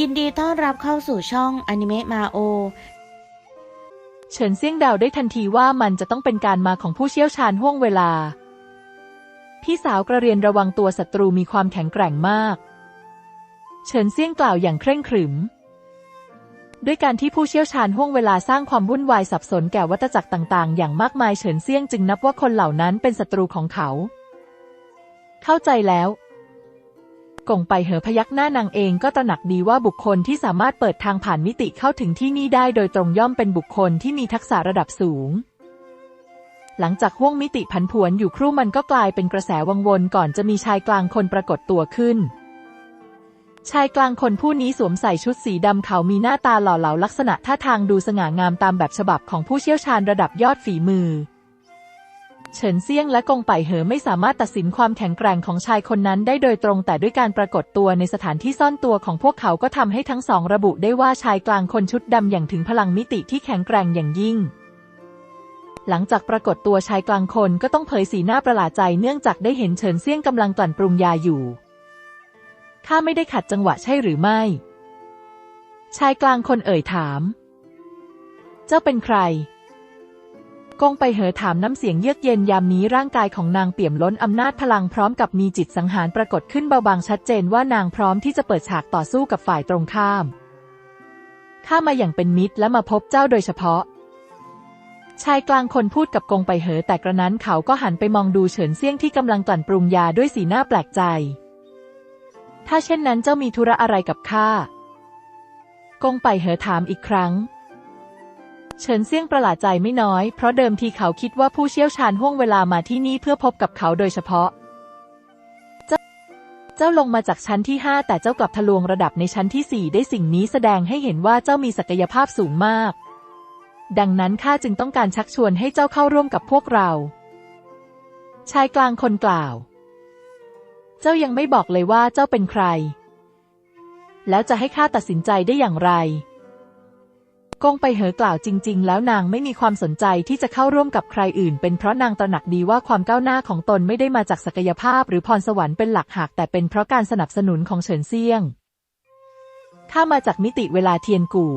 ยินดีต้อนรับเข้าสู่ช่องอนิเมะมาโอเฉินเซี่ยงเดาได้ทันทีว่ามันจะต้องเป็นการมาของผู้เชี่ยวชาญห่วงเวลา พี่สาวกระเรียนระวังตัวศัตรูมีความแข็งแกร่งมาก เฉินเซี่ยงกล่าวอย่างเคร่งขรึม ด้วยการที่ผู้เชี่ยวชาญห่วงเวลาสร้างความวุ่นวายสับสนแก่วัตจักรต่าง ๆ อย่างมากมายเฉินเซี่ยงจึงนับว่าคนเหล่านั้นเป็นศัตรูของเขา เข้าใจแล้ว กงไปเหอพยักหน้านางเองก็ตระหนักดีว่าบุคคลที่สามารถเปิดทางผ่านมิติเข้าถึงที่นี่ได้โดยตรงย่อมเป็นบุคคลที่มีทักษะระดับสูง หลังจากห่วงมิติผันผวนอยู่ครู่มันก็กลายเป็นกระแสวังวนก่อนจะมีชายกลางคนปรากฏตัวขึ้น ชายกลางคนผู้นี้สวมใส่ชุดสีดำเขามีหน้าตาหล่อเหลาลักษณะท่าทางดูสง่างามตามแบบฉบับของผู้เชี่ยวชาญระดับยอดฝีมือ เฉินเซี่ยงและกงไปเหอไม่สามารถตัดสินความแข็งแกร่งของชายคนนั้นได้โดยตรง แต่ด้วยการปรากฏตัวในสถานที่ซ่อนตัวของพวกเขาก็ทำให้ทั้งสองระบุได้ว่าชายกลางคนชุดดำอย่างถึงพลังมิติที่แข็งแกร่งอย่างยิ่งหลังจากปรากฏตัวชายกลางคนก็ต้องเผยสีหน้าประหลาดใจเนื่องจากได้เห็นเฉินเซี่ยงกำลังกลั่นปรุงยาอยู่ ข้าไม่ได้ขัดจังหวะใช่หรือไม่ ชายกลางคนเอ่ยถาม เจ้าเป็นใคร กงไปเหอถามน้ำเสียงเยือกเย็นยามนี้ร่างกายของนางเปี่ยมล้นอำนาจพลังพร้อมกับมีจิตสังหารปรากฏขึ้นเบาบางชัดเจนว่านางพร้อมที่จะเปิดฉากต่อสู้กับฝ่ายตรงข้าม ข้ามาอย่างเป็นมิตรและมาพบเจ้าโดยเฉพาะ ชายกลางคนพูดกับกงไปเหอแต่กระนั้นเขาก็หันไปมองดูเฉินเซี่ยงที่กำลังกลั่นปรุงยาด้วยสีหน้าแปลกใจ ถ้าเช่นนั้นเจ้ามีธุระอะไรกับข้ากงไปเหอถามอีกครั้ง เฉินเซี่ยงประหลาดใจไม่น้อย เพราะเดิมทีเขาคิดว่าผู้เชี่ยวชาญห่วงเวลามาที่นี่เพื่อพบกับเขาโดยเฉพาะ เจ้าเจ้าลงมาจากชั้นที่ห้าแต่เจ้ากลับทะลวงระดับในชั้นที่สี่ได้สิ่งนี้แสดงให้เห็นว่าเจ้ามีศักยภาพสูงมาก ดังนั้นข้าจึงต้องการชักชวนให้เจ้าเข้าร่วมกับพวกเรา ชายกลางคนกล่าว เจ้ายังไม่บอกเลยว่าเจ้าเป็นใคร แล้วจะให้ข้าตัดสินใจได้อย่างไร กงไปเหอกล่าวจริง ๆ แล้วนางไม่มีความสนใจที่จะเข้าร่วมกับใครอื่น เป็นเพราะนางตระหนักดีว่าความก้าวหน้าของตนไม่ได้มาจากศักยภาพ หรือพรสวรรค์เป็นหลักหากแต่เป็นเพราะการสนับสนุนของเฉินเซียง ข้ามาจากมิติเวลาเทียนกู่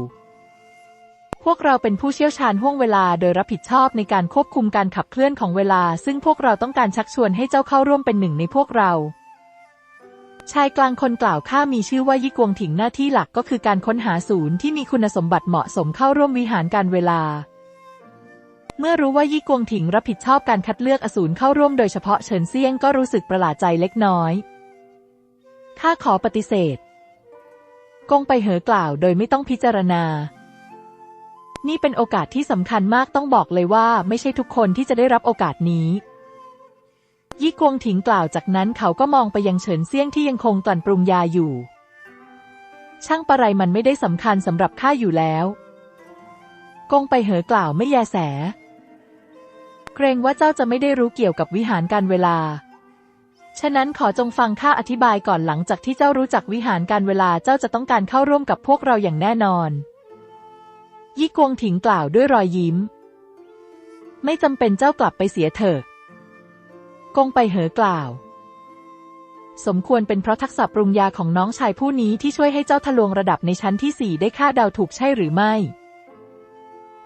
พวกเราเป็นผู้เชี่ยวชาญห่วงเวลาโดยรับผิดชอบในการควบคุมการขับเคลื่อนของเวลา ซึ่งพวกเราต้องการชักชวนให้เจ้าเข้าร่วมเป็นหนึ่งในพวกเรา ชายกลางคนกล่าวข้ามีชื่อว่ายี่กวงถิงหน้าที่หลักก็คือการค้นหาศูนย์ที่มีคุณสมบัติเหมาะสมเข้าร่วมวิหารการเวลา เมื่อรู้ว่ายี่กวงถิงรับผิดชอบการคัดเลือกอสูรเข้าร่วมโดยเฉพาะเฉินเซียงก็รู้สึกประหลาดใจเล็กน้อยข้าขอปฏิเสธ กงไปเหอกล่าวโดยไม่ต้องพิจารณา นี่เป็นโอกาสที่สำคัญมากต้องบอกเลยว่าไม่ใช่ทุกคนที่จะได้รับโอกาสนี้ ยี่กวงถิงกล่าวจากนั้นเขาก็มองไปยังเฉินเซี่ยงที่ยังคงกลั่นปรุงยาอยู่ ช่างปะไรมันไม่ได้สำคัญสำหรับข้าอยู่แล้วกงไปเหอกล่าวไม่แยแส เกรงว่าเจ้าจะไม่ได้รู้เกี่ยวกับวิหารการเวลา ฉะนั้นขอจงฟังข้าอธิบายก่อนหลังจากที่เจ้ารู้จักวิหารการเวลาเจ้าจะต้องการเข้าร่วมกับพวกเราอย่างแน่นอน ยี่กวงถิงกล่าวด้วยรอยยิ้ม ไม่จำเป็นเจ้ากลับไปเสียเถอะ กงไปเหอกล่าว สมควรเป็นเพราะทักษะปรุงยาของน้องชายผู้นี้ที่ช่วยให้เจ้าทะลวงระดับในชั้นที่สี่ได้คาดเดาถูกใช่หรือไม่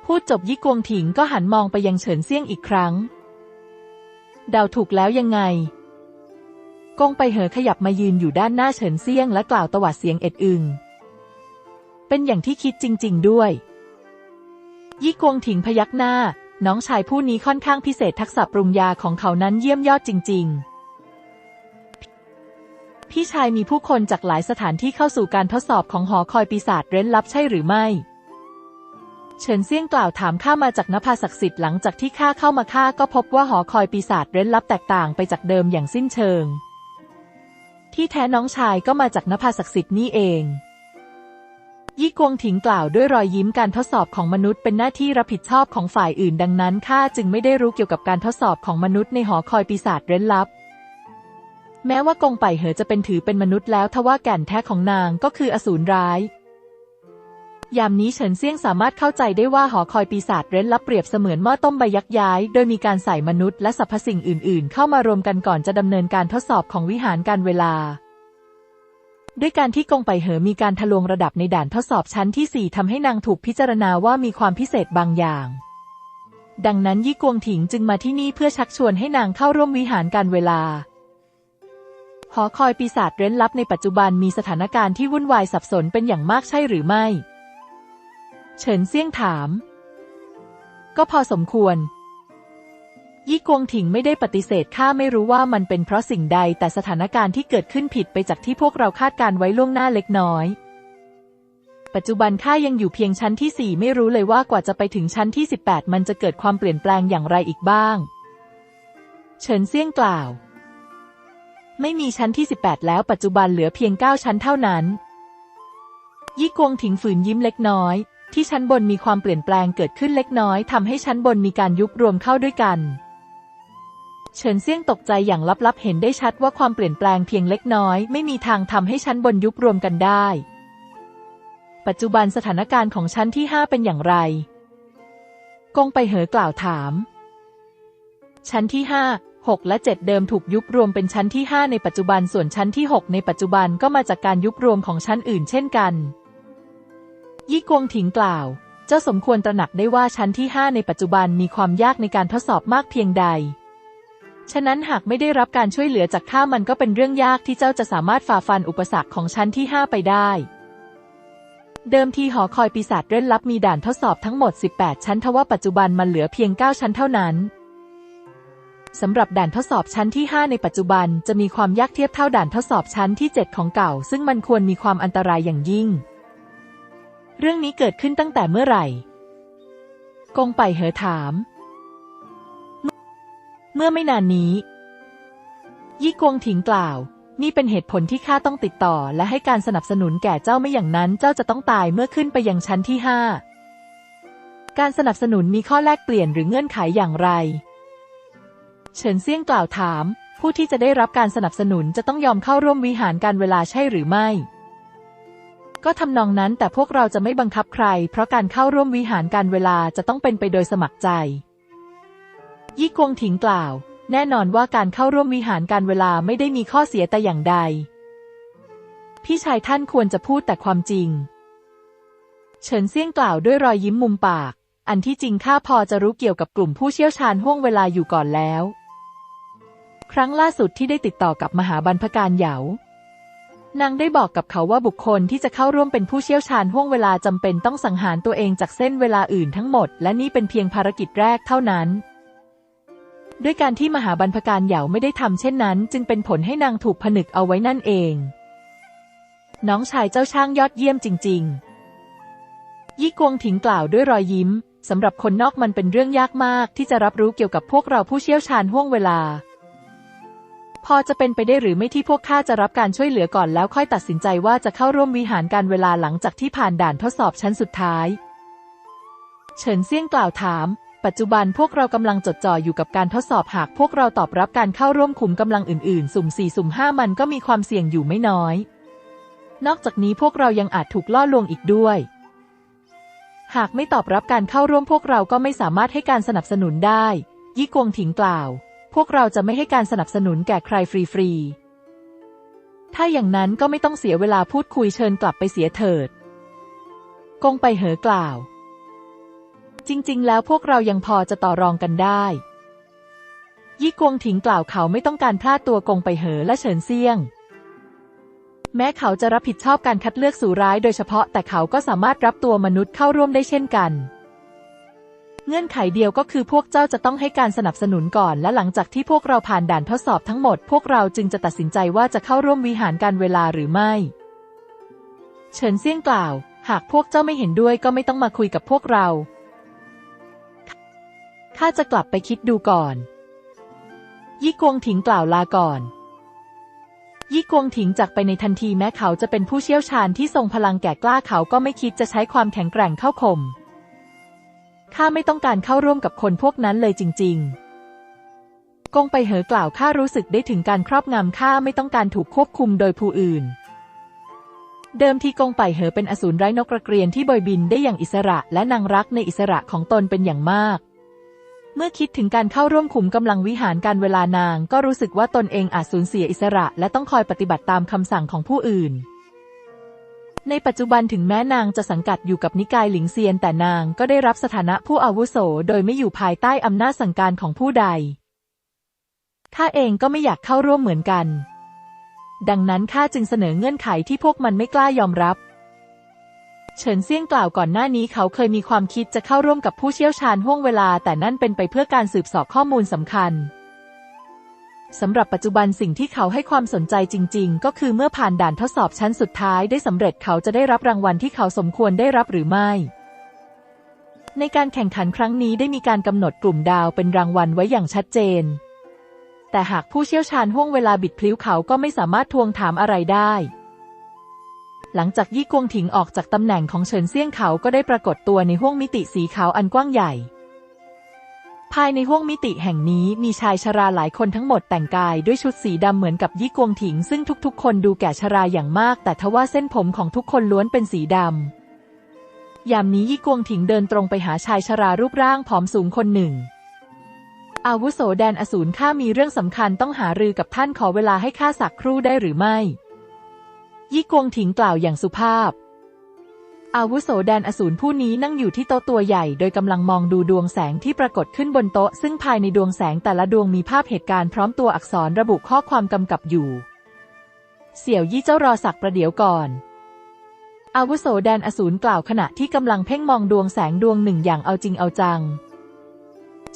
พูดจบยี่กวงถิงก็หันมองไปยังเฉินเซี่ยงอีกครั้งเดาถูกแล้วยังไงกงไปเหอขยับมายืนอยู่ด้านหน้าเฉินเซี่ยงและกล่าวตวาดเสียงเอ็ดอึง เป็นอย่างที่คิดจริง ๆ ด้วย ยี่กวงถิงพยักหน้า น้องชายผู้นี้ค่อนข้างพิเศษทักษะปรุงยาของเขานั้นเยี่ยมยอดจริง ๆ พี่ชายมีผู้คนจากหลายสถานที่เข้าสู่การทดสอบของหอคอยปีศาจเร้นลับใช่หรือไม่ เฉินเซี่ยงกล่าวถามข้ามาจากนภาศักดิ์สิทธิ์หลังจากที่ข้าเข้ามาข้าก็พบว่าหอคอยปีศาจเร้นลับแตกต่างไปจากเดิมอย่างสิ้นเชิง ที่แท้น้องชายก็มาจากนภาศักดิ์สิทธิ์นี่เอง ยี่กวงถิงกล่าวด้วยรอยยิ้มการทดสอบของมนุษย์เป็นหน้าที่รับผิดชอบของฝ่ายอื่นดังนั้นข้าจึงไม่ได้รู้เกี่ยวกับการทดสอบของมนุษย์ในหอคอยปีศาจเร้นลับ แม้ว่ากงไปเหอจะเป็นถือเป็นมนุษย์แล้วทว่าแก่นแท้ของนางก็คืออสูรร้าย ยามนี้เฉินเซี่ยงสามารถเข้าใจได้ว่าหอคอยปีศาจเร้นลับเปรียบเสมือนหม้อต้มใบยักษ์ย้าย โดยมีการใส่มนุษย์และสรรพสิ่งอื่น ๆ เข้ามารวมกันก่อนจะดำเนินการทดสอบของวิหารการเวลา ด้วยการที่กงไปเหอมีการทะลวงระดับในด่านทดสอบชั้นที่ 4ทำให้นางถูกพิจารณาว่ามีความพิเศษบางอย่าง ดังนั้นยี่กวงถิงจึงมาที่นี่เพื่อชักชวนให้นางเข้าร่วมวิหารการเวลา หอคอยปีศาจเร้นลับในปัจจุบันมีสถานการณ์ที่วุ่นวายสับสนเป็นอย่างมากใช่หรือไม่ เฉินเซี่ยงถาม ก็พอสมควร ยี่กวงถิงไม่ได้ปฏิเสธข้าไม่รู้ว่ามันเป็นเพราะสิ่งใดแต่สถานการณ์ที่เกิดขึ้นผิดไปจากที่พวกเราคาดการไว้ล่วงหน้าเล็กน้อย ปัจจุบันข้ายังอยู่เพียงชั้นที่สี่ไม่รู้เลยว่ากว่าจะไปถึงชั้นที่สิบแปดมันจะเกิดความเปลี่ยนแปลงอย่างไรอีกบ้าง เฉินเซี่ยงกล่าว ไม่มีชั้นที่สิบแปดแล้วปัจจุบันเหลือเพียงเก้าชั้นเท่านั้น ยี่กวงถิงฝืนยิ้มเล็กน้อยที่ชั้นบนมีความเปลี่ยนแปลงเกิดขึ้นเล็กน้อยทำให้ชั้นบนมีการยุบรวมเข้าด้วยกัน เฉินเซี่ยงตกใจอย่างลับๆ เห็นได้ชัดว่าความเปลี่ยนแปลงเพียงเล็กน้อย ไม่มีทางทำให้ชั้นบนยุบรวมกันได้ ปัจจุบันสถานการณ์ของชั้นที่ห้าเป็นอย่างไร กงไปเหอกล่าวถาม ชั้นที่ห้าหกและเจ็ดเดิมถูกยุบรวมเป็นชั้นที่ห้าในปัจจุบันส่วนชั้นที่หกในปัจจุบันก็มาจากการยุบรวมของชั้นอื่นเช่นกัน ยี่กวงถิงกล่าว เจ้าสมควรตระหนักได้ว่าชั้นที่ห้าในปัจจุบันมีความยากในการทดสอบมากเพียงใด ฉะนั้นหากไม่ได้รับการช่วยเหลือจากข้ามันก็เป็นเรื่องยากที่เจ้าจะสามารถฝ่าฟันอุปสรรคของชั้นที่ห้าไปได้ เดิมทีหอคอยปีศาจเร้นลับมีด่านทดสอบทั้งหมด 18 ชั้นทว่าปัจจุบันมันเหลือเพียง 9 ชั้นเท่านั้นสำหรับด่านทดสอบชั้นที่ 5 ในปัจจุบันจะมีความยากเทียบเท่าด่านทดสอบชั้นที่ 7 ของเก่า ซึ่งมันควรมีความอันตรายอย่างยิ่ง เรื่องนี้เกิดขึ้นตั้งแต่เมื่อไหร่ กงไปเหอถาม เมื่อไม่นานนี้ ยี่กวงถิงกล่าว นี่เป็นเหตุผลที่ข้าต้องติดต่อ และให้การสนับสนุนแก่เจ้าไม่อย่างนั้นเจ้าจะต้องตายเมื่อขึ้นไปยังชั้นที่ห้าการสนับสนุนมีข้อแลกเปลี่ยนหรือเงื่อนไขอย่างไร เฉินเซี่ยงกล่าวถาม ผู้ที่จะได้รับการสนับสนุนจะต้องยอมเข้าร่วมวิหารการเวลาใช่หรือไม่ ก็ทำนองนั้นแต่พวกเราจะไม่บังคับใคร เพราะการเข้าร่วมวิหารการเวลาจะต้องเป็นไปโดยสมัครใจ ยี่กวงถิงกล่าว แน่นอนว่าการเข้าร่วมวิหารการเวลาไม่ได้มีข้อเสียแต่อย่างใด พี่ชายท่านควรจะพูดแต่ความจริง เฉินเซี่ยงกล่าวด้วยรอยยิ้มมุมปาก อันที่จริงข้าพอจะรู้เกี่ยวกับกลุ่มผู้เชี่ยวชาญห่วงเวลาอยู่ก่อนแล้ว ครั้งล่าสุดที่ได้ติดต่อกับมหาบรรพการเหยานางได้บอกกับเขาว่าบุคคลที่จะเข้าร่วมเป็นผู้เชี่ยวชาญห่วงเวลาจำเป็นต้องสังหารตัวเองจากเส้นเวลาอื่นทั้งหมด และนี่เป็นเพียงภารกิจแรกเท่านั้น ด้วยการที่มหาบรรพการเหยาไม่ได้ทำเช่นนั้น จึงเป็นผลให้นางถูกผนึกเอาไว้นั่นเอง น้องชายเจ้าช่างยอดเยี่ยมจริง ๆ ยี่กวงถิงกล่าวด้วยรอยยิ้มสำหรับคนนอกมันเป็นเรื่องยากมากที่จะรับรู้เกี่ยวกับพวกเราผู้เชี่ยวชาญห่วงเวลา พอจะเป็นไปได้หรือไม่ที่พวกข้าจะรับการช่วยเหลือก่อนแล้วค่อยตัดสินใจว่าจะเข้าร่วมวิหารการเวลาหลังจากที่ผ่านด่านทดสอบชั้นสุดท้าย เฉินเซี่ยงกล่าวถาม ปัจจุบันพวกเรากำลังจดจ่ออยู่กับการทดสอบหากพวกเราตอบรับการเข้าร่วมขุมกำลังอื่นๆ สุ่มสี่สุ่มห้ามันก็มีความเสี่ยงอยู่ไม่น้อย นอกจากนี้พวกเรายังอาจถูกล่อลวงอีกด้วย หากไม่ตอบรับการเข้าร่วมพวกเราก็ไม่สามารถให้การสนับสนุนได้ ยี่กวงถิงกล่าว พวกเราจะไม่ให้การสนับสนุนแก่ใครฟรีๆ ถ้าอย่างนั้นก็ไม่ต้องเสียเวลาพูดคุยเชิญกลับไปเสียเถิด กงไปเหอกล่าว จริง ๆ แล้วพวกเรายังพอจะต่อรองกันได้ ยี่กวงถิงกล่าวเขาไม่ต้องการพลาดตัวกงไปเหอและเฉินเซียง แม้เขาจะรับผิดชอบการคัดเลือกสู่ร้ายโดยเฉพาะแต่เขาก็สามารถรับตัวมนุษย์เข้าร่วมได้เช่นกัน เงื่อนไขเดียวก็คือพวกเจ้าจะต้องให้การสนับสนุนก่อน และหลังจากที่พวกเราผ่านด่านทดสอบทั้งหมด พวกเราจึงจะตัดสินใจว่าจะเข้าร่วมวิหารการเวลาหรือไม่ เฉินเซียงกล่าว หากพวกเจ้าไม่เห็นด้วยก็ไม่ต้องมาคุยกับพวกเรา ข้าจะกลับไปคิดดูก่อน ยี่กวงถิงกล่าวลาก่อน ยี่กวงถิงจากไปในทันทีแม้เขาจะเป็นผู้เชี่ยวชาญที่ทรงพลังแก่กล้าเขาก็ไม่คิดจะใช้ความแข็งแกร่งเข้าข่มข้าไม่ต้องการเข้าร่วมกับคนพวกนั้นเลยจริง ๆ กงไปเหอกล่าวข้ารู้สึกได้ถึงการครอบงำข้าไม่ต้องการถูกควบคุมโดยผู้อื่น เดิมทีกงไปเหอเป็นอสูรไร้นกกระเกรียนที่บอยบินได้อย่างอิสระและนางรักในอิสระของตนเป็นอย่างมาก มื่อคิดถึงการเข้าร่วมขุมกำลังวิหารการเวลานาง ก็รู้สึกว่าตนเองอาจสูญเสียอิสระ และต้องคอยปฏิบัติตามคำสั่งของผู้อื่น ในปัจจุบันถึงแม้นางจะสังกัดอยู่กับนิกายหลิงเซียนแต่นางก็ได้รับสถานะผู้อาวุโส โดยไม่อยู่ภายใต้อำนาจสั่งการของผู้ใด ข้าเองก็ไม่อยากเข้าร่วมเหมือนกัน ดังนั้นข้าจึงเสนอเงื่อนไขที่พวกมันไม่กล้ายอมรับ เฉินเซี่ยงกล่าวก่อนหน้านี้เขาเคยมีความคิดจะเข้าร่วมกับผู้เชี่ยวชาญห่วงเวลา แต่นั่นเป็นไปเพื่อการสืบสอบข้อมูลสำคัญสำหรับปัจจุบันสิ่งที่เขาให้ความสนใจจริง ๆ ก็คือเมื่อผ่านด่านทดสอบชั้นสุดท้ายได้สำเร็จเขาจะได้รับรางวัลที่เขาสมควรได้รับหรือไม่ ในการแข่งขันครั้งนี้ได้มีการกำหนดกลุ่มดาวเป็นรางวัลไว้อย่างชัดเจน แต่หากผู้เชี่ยวชาญห่วงเวลาบิดพลิ้วเขาก็ไม่สามารถทวงถามอะไรได้ หลังจากยี่กวงถิงออกจากตำแหน่งของเฉินเซี่ยงเขาก็ได้ปรากฏตัวในห้วงมิติสีขาวอันกว้างใหญ่ ภายในห้วงมิติแห่งนี้มีชายชราหลายคนทั้งหมดแต่งกายด้วยชุดสีดำเหมือนกับยี่กวงถิง ซึ่งทุกๆ คนดูแก่ชราอย่างมาก แต่ทว่าเส้นผมของทุกคนล้วนเป็นสีดำยามนี้ยี่กวงถิงเดินตรงไปหาชายชรารูปร่างผอมสูงคนหนึ่งอาวุโสแดนอสูรข้ามีเรื่องสำคัญต้องหารือกับท่านขอเวลาให้ข้าสักครู่ได้หรือไม่ ยี่กวงถิงกล่าวอย่างสุภาพ อาวุโสแดนอสูรผู้นี้นั่งอยู่ที่โต๊ะตัวใหญ่ โดยกำลังมองดูดวงแสงที่ปรากฏขึ้นบนโต๊ะ ซึ่งภายในดวงแสงแต่ละดวงมีภาพเหตุการณ์พร้อมตัวอักษรระบุข้อความกำกับอยู่ เสี่ยวยี่เจ้ารอสักประเดี๋ยวก่อน อาวุโสแดนอสูรกล่าวขณะที่กำลังเพ่งมองดวงแสงดวงหนึ่งอย่างเอาจริงเอาจัง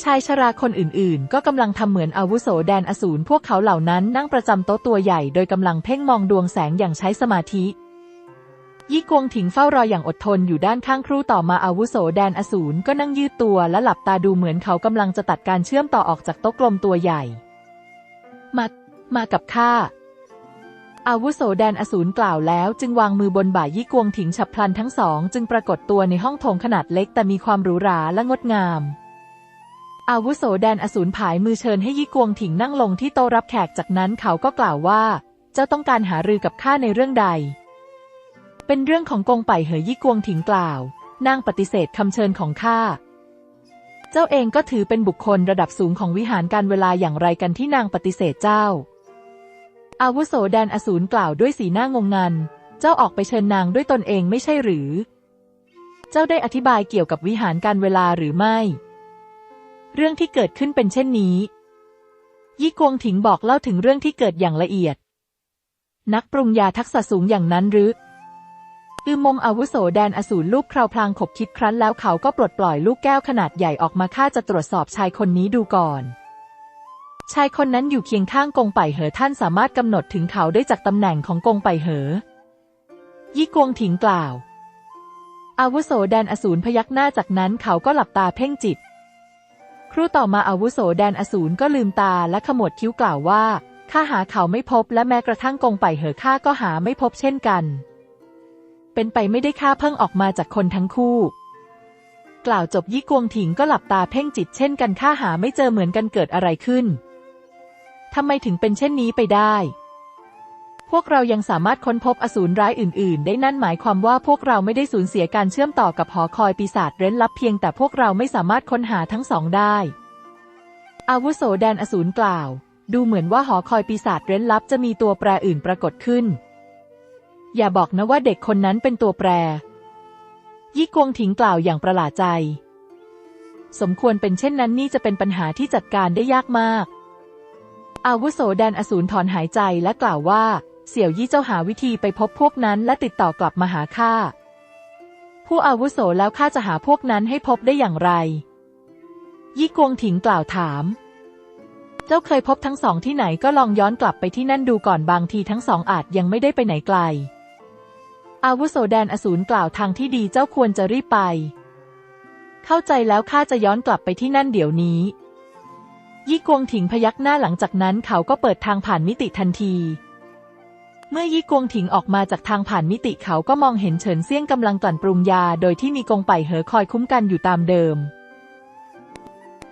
ชายชราคนอื่นๆ ก็กำลังทำเหมือนอาวุโสแดนอสูรพวกเขาเหล่านั้นนั่งประจำโต๊ะตัวใหญ่โดยกำลังเพ่งมองดวงแสงอย่างใช้สมาธิ ยี่กวงถิงเฝ้ารออย่างอดทนอยู่ด้านข้างครูต่อมาอาวุโสแดนอสูรก็นั่งยืดตัวและหลับตาดูเหมือนเขากำลังจะตัดการเชื่อมต่อออกจากโต๊ะกลมตัวใหญ่ มามากับข้าอาวุโสแดนอสูรกล่าวแล้วจึงวางมือบนบ่ายี่กวงถิงฉับพลันทั้งสอง จึงปรากฏตัวในห้องโถงขนาดเล็กแต่มีความหรูหราและงดงาม อาวุโสแดนอสูรผายมือเชิญให้ยี่กวงถิงนั่งลงที่โต๊ะรับแขกจากนั้นเขาก็กล่าวว่า เจ้าต้องการหารือกับข้าในเรื่องใด เป็นเรื่องของกงไปเหยยี่กวงถิงกล่าว นางปฏิเสธคำเชิญของข้าเจ้าเองก็ถือเป็นบุคคลระดับสูงของวิหารการเวลาอย่างไรกันที่นางปฏิเสธเจ้า อาวุโสแดนอสูรกล่าวด้วยสีหน้างงงัน เจ้าออกไปเชิญนางด้วยตนเองไม่ใช่หรือ เจ้าได้อธิบายเกี่ยวกับวิหารการเวลาหรือไม่ เรื่องที่เกิดขึ้นเป็นเช่นนี้ ยี่กวงถิงบอกเล่าถึงเรื่องที่เกิดอย่างละเอียด นักปรุงยาทักษะสูงอย่างนั้นหรืออือมงอาวุโสแดนอสูรลูกคราวพลางขบคิดครั้นแล้วเขาก็ปลดปล่อยลูกแก้วขนาดใหญ่ออกมาข้าจะตรวจสอบชายคนนี้ดูก่อน ชายคนนั้นอยู่เคียงข้างกงไปเหอท่านสามารถกำหนดถึงเขาได้จากตำแหน่งของกงไปเหอ ยี่กวงถิงกล่าว อาวุโสแดนอสูรพยักหน้าจากนั้นเขาก็หลับตาเพ่งจิต ครู่ต่อมาอาวุโสแดนอสูรก็ลืมตาและขมวดคิ้วกล่าวว่าข้าหาเขาไม่พบและแม้กระทั่งกงไปเหอข้าก็หาไม่พบเช่นกัน เป็นไปไม่ได้ข้าเพิ่งออกมาจากคนทั้งคู่ กล่าวจบยี่กวงถิงก็หลับตาเพ่งจิตเช่นกันข้าหาไม่เจอเหมือนกันเกิดอะไรขึ้นทำไมถึงเป็นเช่นนี้ไปได้ วกเรายังสามารถค้นพบอสูรร้ายอื่น ๆ ได้นั่นหมายความว่าพวกเราไม่ได้สูญเสียการเชื่อมต่อกับหอคอยปีศาจเร้นลับเพียงแต่พวกเราไม่สามารถค้นหาทั้งสองได้ อาวุโสแดนอสูรกล่าว ดูเหมือนว่าหอคอยปีศาจเร้นลับจะมีตัวแปรอื่นปรากฏขึ้น อย่าบอกนะว่าเด็กคนนั้นเป็นตัวแปร ยี่กวงถิงกล่าวอย่างประหลาดใจ สมควรเป็นเช่นนั้นนี่จะเป็นปัญหาที่จัดการได้ยากมาก อาวุโสแดนอสูรถอนหายใจและกล่าวว่า เสี่ยวยี่เจ้าหาวิธีไปพบพวกนั้นและติดต่อกลับมาหาข้า ผู้อาวุโสแล้วข้าจะหาพวกนั้นให้พบได้อย่างไร ยี่กวงถิงกล่าวถาม เจ้าเคยพบทั้งสองที่ไหนก็ลองย้อนกลับไปที่นั่นดูก่อนบางทีทั้งสองอาจยังไม่ได้ไปไหนไกล อาวุโสแดนอสูรกล่าวทางที่ดีเจ้าควรจะรีบไป เข้าใจแล้วข้าจะย้อนกลับไปที่นั่นเดี๋ยวนี้ ยี่กวงถิงพยักหน้าหลังจากนั้นเขาก็เปิดทางผ่านมิติทันที เมื่อยี่กวงถิงออกมาจากทางผ่านมิติเขาก็มองเห็นเฉินเซี่ยงกำลังกลั่นปรุงยา โดยที่มีกงไปเหอคอยคุ้มกันอยู่ตามเดิม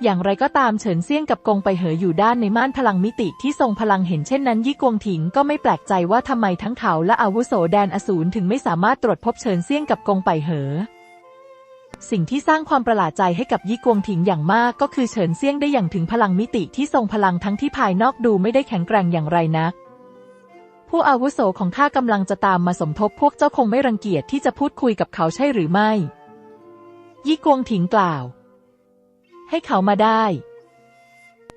อย่างไรก็ตามเฉินเซี่ยงกับกงไปเหออยู่ด้านในม่านพลังมิติที่ทรงพลังเห็นเช่นนั้นยี่กวงถิงก็ไม่แปลกใจว่าทำไมทั้งเขาและอาวุโสแดนอสูรถึงไม่สามารถตรวจพบเฉินเซี่ยงกับกงไปเหอสิ่งที่สร้างความประหลาดใจให้กับยี่กวงถิงอย่างมากก็คือเฉินเซี่ยงได้อย่างถึงพลังมิติที่ทรงพลังทั้งที่ภายนอกดูไม่ได้แข็งแกร่งอย่างไรนัก ผู้อาวุโสของข้ากำลังจะตามมาสมทบพวกเจ้าคงไม่รังเกียจที่จะพูดคุยกับเขาใช่หรือไม่ ยี่กวงถิงกล่าว ให้เขามาได้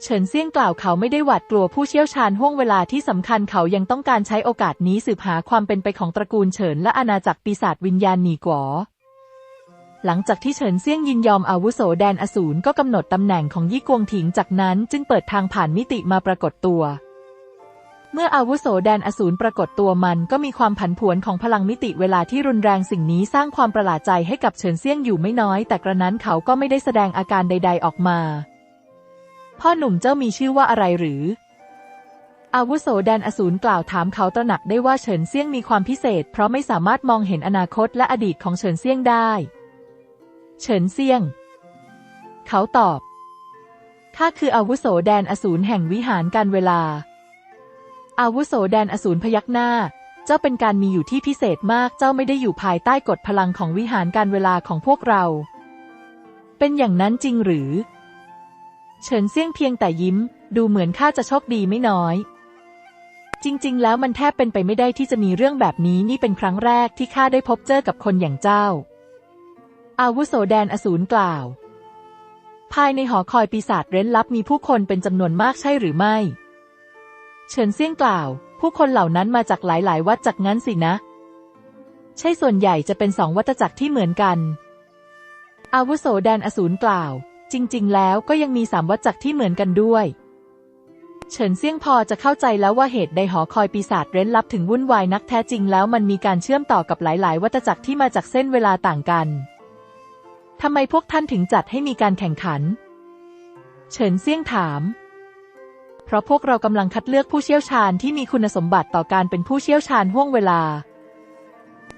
เฉินเซี่ยงกล่าวเขาไม่ได้หวาดกลัวผู้เชี่ยวชาญห่วงเวลาที่สำคัญเขายังต้องการใช้โอกาสนี้สืบหาความเป็นไปของตระกูลเฉินและอาณาจักรปีศาจวิญญาณหนีกวอหลังจากที่เฉินเซี่ยงยินยอมอาวุโสแดนอสูรก็กำหนดตำแหน่งของยี่กวงถิงจากนั้นจึงเปิดทางผ่านมิติมาปรากฏตัว เมื่ออาวุโสแดนอสูรปรากฏตัวมันก็มีความผันผวนของพลังมิติเวลาที่รุนแรงสิ่งนี้สร้างความประหลาดใจให้กับเฉินเซี่ยงอยู่ไม่น้อย แต่กระนั้นเขาก็ไม่ได้แสดงอาการใด ๆออกมา พ่อหนุ่มเจ้ามีชื่อว่าอะไรหรือ อาวุโสแดนอสูรกล่าวถามเขาตระหนักได้ว่าเฉินเซี่ยงมีความพิเศษ เพราะไม่สามารถมองเห็นอนาคตและอดีตของเฉินเซี่ยงได้ เฉินเซี่ยง เขาตอบข้าคืออาวุโสแดนอสูรแห่งวิหารการเวลา อาวุโสแดนอสูรพยักหน้า เจ้าเป็นการมีอยู่ที่พิเศษมาก เจ้าไม่ได้อยู่ภายใต้กฎพลังของวิหารการเวลาของพวกเรา เป็นอย่างนั้นจริงหรือ เฉินเซี่ยงเพียงแต่ยิ้ม ดูเหมือนข้าจะโชคดีไม่น้อย จริง ๆ แล้วมันแทบเป็นไปไม่ได้ที่จะมีเรื่องแบบนี้นี่เป็นครั้งแรกที่ข้าได้พบเจอกับคนอย่างเจ้า อาวุโสแดนอสูรกล่าว ภายในหอคอยปีศาจเร้นลับมีผู้คนเป็นจำนวนมากใช่หรือไม่ เฉินเซี่ยงกล่าว ผู้คนเหล่านั้นมาจากหลายๆ วัดจากนั้นสินะ ใช่ส่วนใหญ่จะเป็นสองวัตจักรที่เหมือนกัน อาวุโสแดนอสูรกล่าว จริง ๆ แล้วก็ยังมีสามวัตจักรที่เหมือนกันด้วยเฉินเซี่ยงพอจะเข้าใจแล้วว่าเหตุใดหอคอยปีศาจเร้นลับถึงวุ่นวายนักแท้จริงแล้วมันมีการเชื่อมต่อกับหลาย ๆ วัตจักรที่มาจากเส้นเวลาต่างกัน ทำไมพวกท่านถึงจัดให้มีการแข่งขัน เฉินเซี่ยงถาม ราะพวกเรากำลังคัดเลือกผู้เชี่ยวชาญที่มีคุณสมบัติต่อการเป็นผู้เชี่ยวชาญห่วงเวลา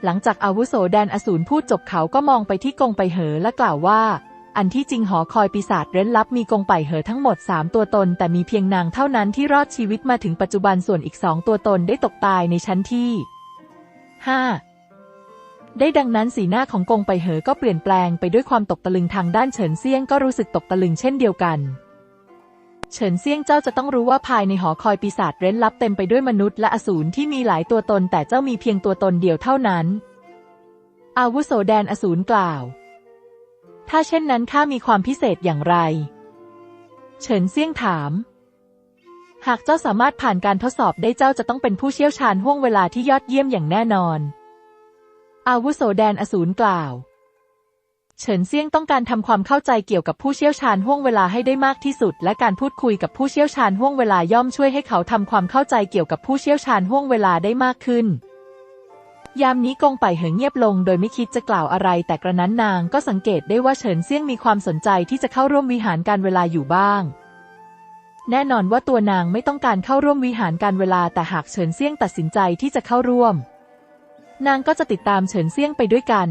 หลังจากอาวุโสแดนอสูรพูดจบเขาก็มองไปที่กงไปเหอและกล่าวว่า อันที่จริงหอคอยปีศาจเร้นลับมีกงไปเหอทั้งหมดสามตัวตน แต่มีเพียงนางเท่านั้นที่รอดชีวิตมาถึงปัจจุบันส่วนอีกสองตัวตนได้ตกตายในชั้นที่ห้าได้ดังนั้นสีหน้าของกงไปเหอก็เปลี่ยนแปลงไปด้วยความตกตะลึงทางด้านเฉินเซียงก็รู้สึกตกตะลึงเช่นเดียวกัน เฉินเซี่ยงเจ้าจะต้องรู้ว่าภายในหอคอยปีศาจเร้นลับเต็มไปด้วยมนุษย์และอสูรที่มีหลายตัวตนแต่เจ้ามีเพียงตัวตนเดียวเท่านั้น อาวุโสแดนอสูรกล่าว ถ้าเช่นนั้นข้ามีความพิเศษอย่างไร เฉินเซี่ยงถาม หากเจ้าสามารถผ่านการทดสอบได้เจ้าจะต้องเป็นผู้เชี่ยวชาญห่วงเวลาที่ยอดเยี่ยมอย่างแน่นอน อาวุโสแดนอสูรกล่าว เฉินเซี่ยงต้องการทำความเข้าใจเกี่ยวกับผู้เชี่ยวชาญห่วงเวลาให้ได้มากที่สุด และการพูดคุยกับผู้เชี่ยวชาญห่วงเวลาย่อมช่วยให้เขาทำความเข้าใจเกี่ยวกับผู้เชี่ยวชาญห่วงเวลาได้มากขึ้น ยามนี้กงไปเหอเงียบลง โดยไม่คิดจะกล่าวอะไร แต่กระนั้นนางก็สังเกตได้ว่าเฉินเซี่ยงมีความสนใจที่จะเข้าร่วมวิหารการเวลาอยู่บ้าง แน่นอนว่าตัวนางไม่ต้องการเข้าร่วมวิหารการเวลา แต่หากเฉินเซี่ยงตัดสินใจที่จะเข้าร่วม นางก็จะติดตามเฉินเซี่ยงไปด้วยกัน